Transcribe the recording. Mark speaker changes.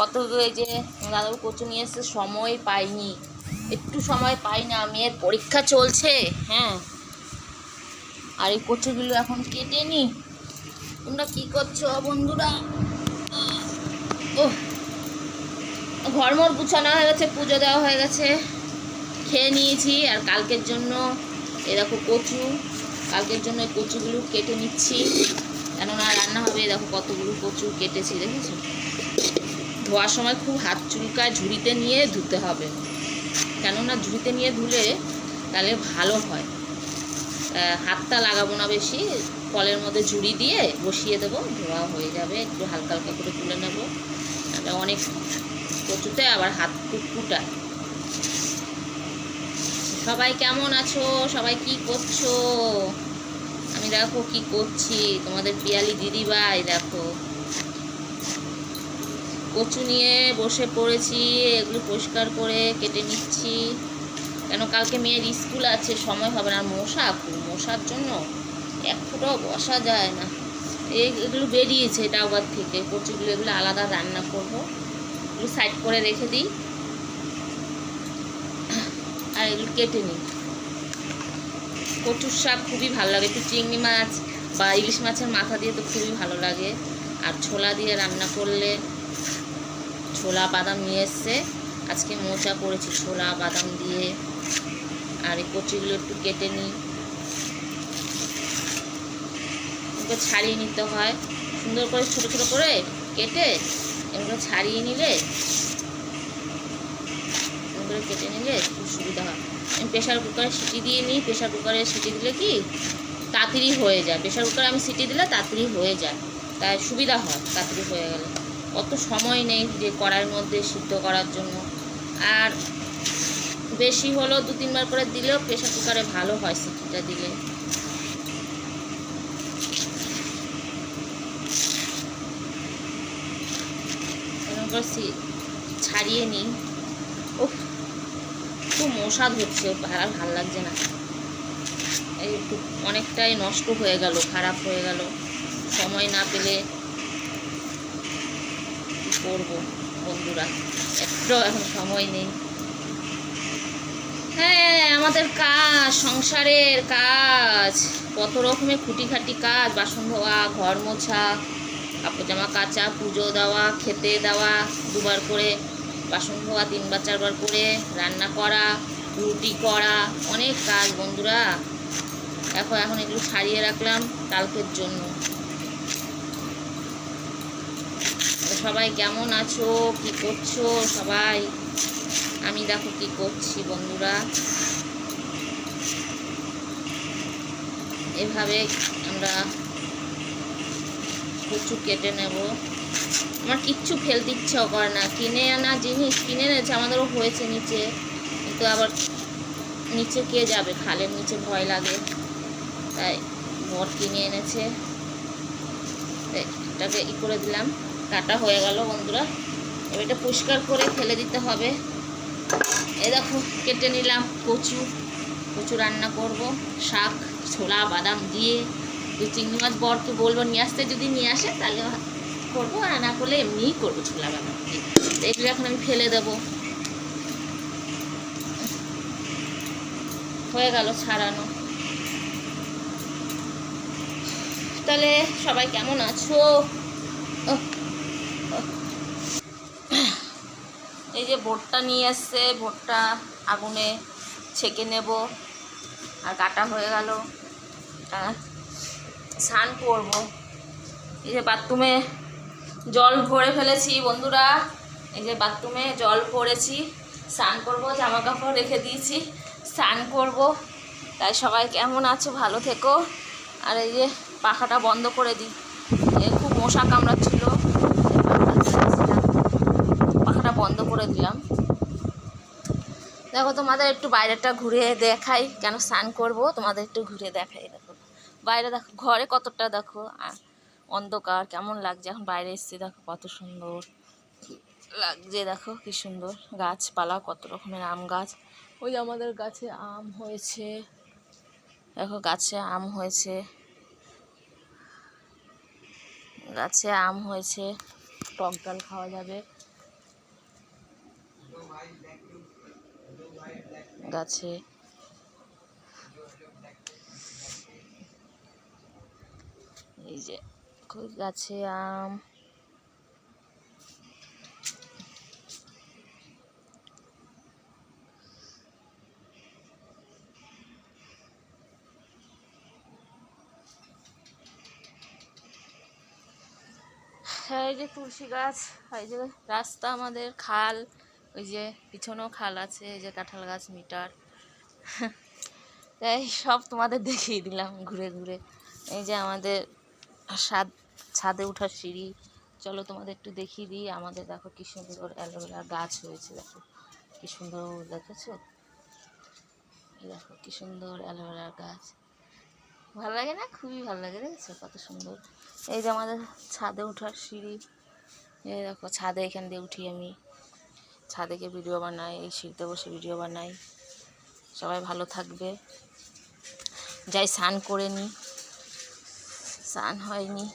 Speaker 1: কত যে দাদাবু কচু নিয়ে এসে সময় পাইনি। একটু সময় পাই না, মেয়ের পরীক্ষা চলছে হ্যাঁ। আর এই কচুগুলো এখন কেটে নি তোমরা কি করছ বন্ধুরা? ও ঘরমর গুছানো হয়ে গেছে, পুজো দেওয়া হয়ে গেছে। খেয়ে নিয়েছি, আর কালকের জন্য এ দেখো কচু। কালকের জন্য এই কচুগুলো কেটে নিচ্ছি। কেননা রান্না হবে দেখো কতগুলো কচু কেটেছি, দেখেছ? ধোয়ার সময় খুব হাত চুলকায় ঝুড়িতে নিয়ে ধুতে হবে। কেননা ঝুড়িতে নিয়ে ধুলে তাহলে ভালো হয়। হাতটা লাগাবো না বেশি, কলের মধ্যে ঝুড়ি দিয়ে বসিয়ে দেবো, ধোয়া হয়ে যাবে, একটু হালকা হালকা করে তুলে নেব। অনেক কচুতে আবার হাত কুটকুটায় সবাই কেমন আছো? সবাই কি করছ? আমি দেখো কি করছি, তোমাদের পিয়ালি দিদিভাই দেখো। কচু নিয়ে বসে পড়েছি, এগুলো পরিষ্কার করে কেটে নিচ্ছি। কেন কালকে মেয়ের স্কুল আছে, সময় হবে না। মশা মশার জন্য এক ফুটাও বসা যায় না। এগুলো বেরিয়েছে ডাউবার থেকে। কচুগুলো এগুলো আলাদা রান্না করব। এগুলো সাইড করে রেখে দিই। আর এগুলো কেটে নিই। কচুর শাক খুবই ভালো লাগে। একটু চিংড়ি মাছ বা ইলিশ মাছের মাথা দিয়ে তো খুবই ভালো লাগে। আর ছোলা দিয়ে রান্না করলে ছোলা বাদাম নিয়ে এসছে। আজকে মোচা করেছি ছোলা, বাদাম দিয়ে। আর এই কচিগুলো একটু কেটে নিই। ছাড়িয়ে নিতে হয়। সুন্দর করে ছোটো ছোটো করে কেটে এগুলো ছাড়িয়ে নিলে করে কেটে নিলে খুব সুবিধা হয়। আমি প্রেশার কুকারে সিটি দিয়ে নিই। প্রেশার কুকারে সিটি দিলে কি? তাড়াতাড়ি হয়ে যায়। প্রেশার কুকারে আমি সিটি দিলে তাড়াতাড়ি হয়ে যায়। তাই সুবিধা হয়, তাড়াতাড়ি হয়ে গেলে। অত সময় নেই যে কড়াইয়ের মধ্যে সিদ্ধ করার জন্য। আর বেশি হলো দু তিনবার করে দিলেও প্রেশার কুকারে ভালো হয় সিটিটা দিলে। ছাড়িয়ে নিই। ও খুব মশা ধরছে ভালো ভালো লাগছে না। এই অনেকটাই নষ্ট হয়ে গেল, খারাপ হয়ে গেল। সময় না পেলে করব, বন্ধুরা। একটু এখন সময় নেই। হ্যাঁ আমাদের কাজ, সংসারের কাজ, কত রকমের খুঁটিখাটি কাজ, বাসন ধোয়া, ঘর মোছা, কাপড় জামা কাচা, পুজো দেওয়া, খেতে দেওয়া, দুবার করে বাসন ধোয়া তিনবার চারবার করে রান্না করা, রুটি করা, অনেক কাজ বন্ধুরা। দেখো, এখন এগুলো ছাড়িয়ে রাখলাম কালকের জন্য তো সবাই কেমন আছো? কি করছ সবাই? আমি দেখো কি করছি বন্ধুরা। এভাবে আমরা কচু কেটে নেব। আমার কিচ্ছু ফেলতে ইচ্ছাও করে না। কিনে আনা জিনিস কিনে এনেছে, আমাদেরও হয়েছে নিচে। কিন্তু আবার নিচে কে যাবে? খালের নিচে ভয় লাগে। তাই বর কিনে এনেছে। এটাকে ই করে দিলাম। কাটা হয়ে গেল বন্ধুরা। এবার এটা পরিষ্কার করে ফেলে দিতে হবে। এ দেখো কেটে নিলাম কচু। কচু রান্না করব। শাক ছোলা বাদাম দিয়ে দু চিংড়ি মাছ। বরকে বলব নিয়ে আসতে যদি নিয়ে আসে তাহলে করব আর না করলে এমনিই করব ছোলা বাদাম দিয়ে। এগুলো এখন আমি ফেলে দেবো। হয়ে গেল ছাড়ানো। তাহলে সবাই কেমন আছো? ওহ, এই যে ভোটটা নিয়ে এসছে, ভোটটা আগুনে ছেঁকে নেব আর কাটা হয়ে গেল। স্নান করব। এই যে বাথরুমে জল ভরে ফেলেছি বন্ধুরা। এই যে বাথরুমে জল ভরেছি, স্নান করব জামা কাপড় রেখে দিয়েছি, স্নান করব। তাই সবাই কেমন আছো? ভালো থেকো। আর এই যে পাখাটা বন্ধ করে দিই। খুব মশা কামড়াচ্ছিল পাখাটা বন্ধ করে দিলাম। দেখো তোমাদের একটু বাইরেটা ঘুরে দেখাই, কেন স্নান করব, তোমাদের একটু ঘুরে দেখাই দেখো। বাইরে দেখো, ঘরে কতটা দেখো অন্ধকার, কেমন লাগছে? এখন বাইরে এসেছি, দেখো কত সুন্দর লাগছে, দেখো কি সুন্দর। গাছপালা, কত রকমের আম গাছ। ওই আমাদের গাছে আম হয়েছে। দেখো গাছে আম হয়েছে। গাছে আম হয়েছে। টক ডাল খাওয়া যাবে। গাছে। এই যে গাছে আম। হ্যাঁ এই যে তুলসী গাছ, এই যে রাস্তা আমাদের, খাল। ওই যে পিছনেও খাল আছে, এই যে কাঁঠাল গাছ, মিটার। তাই সব তোমাদের দেখিয়ে দিলাম ঘুরে ঘুরে। এই যে আমাদের ছাদ ছাদে ওঠার সিঁড়ি। চলো তোমাদের একটু দেখিয়ে দিই, আমাদের দেখো কী সুন্দর অ্যালোভেরা গাছ হয়েছে, দেখো। কী সুন্দর দেখেছ? দেখো কি সুন্দর অ্যালোভেরার গাছ। ভালো লাগে না? খুবই ভালো লাগে, দেখেছ? কত সুন্দর। এই যে আমাদের ছাদে ওঠার সিঁড়ি। এই দেখো, ছাদে এখান দিয়ে উঠি আমি। ছাদে গিয়ে ভিডিও বানাই, এই শীতে বসে ভিডিও বানাই। সবাই ভালো থাকবে। যাই স্নান করে নি। স্নান হয়নি।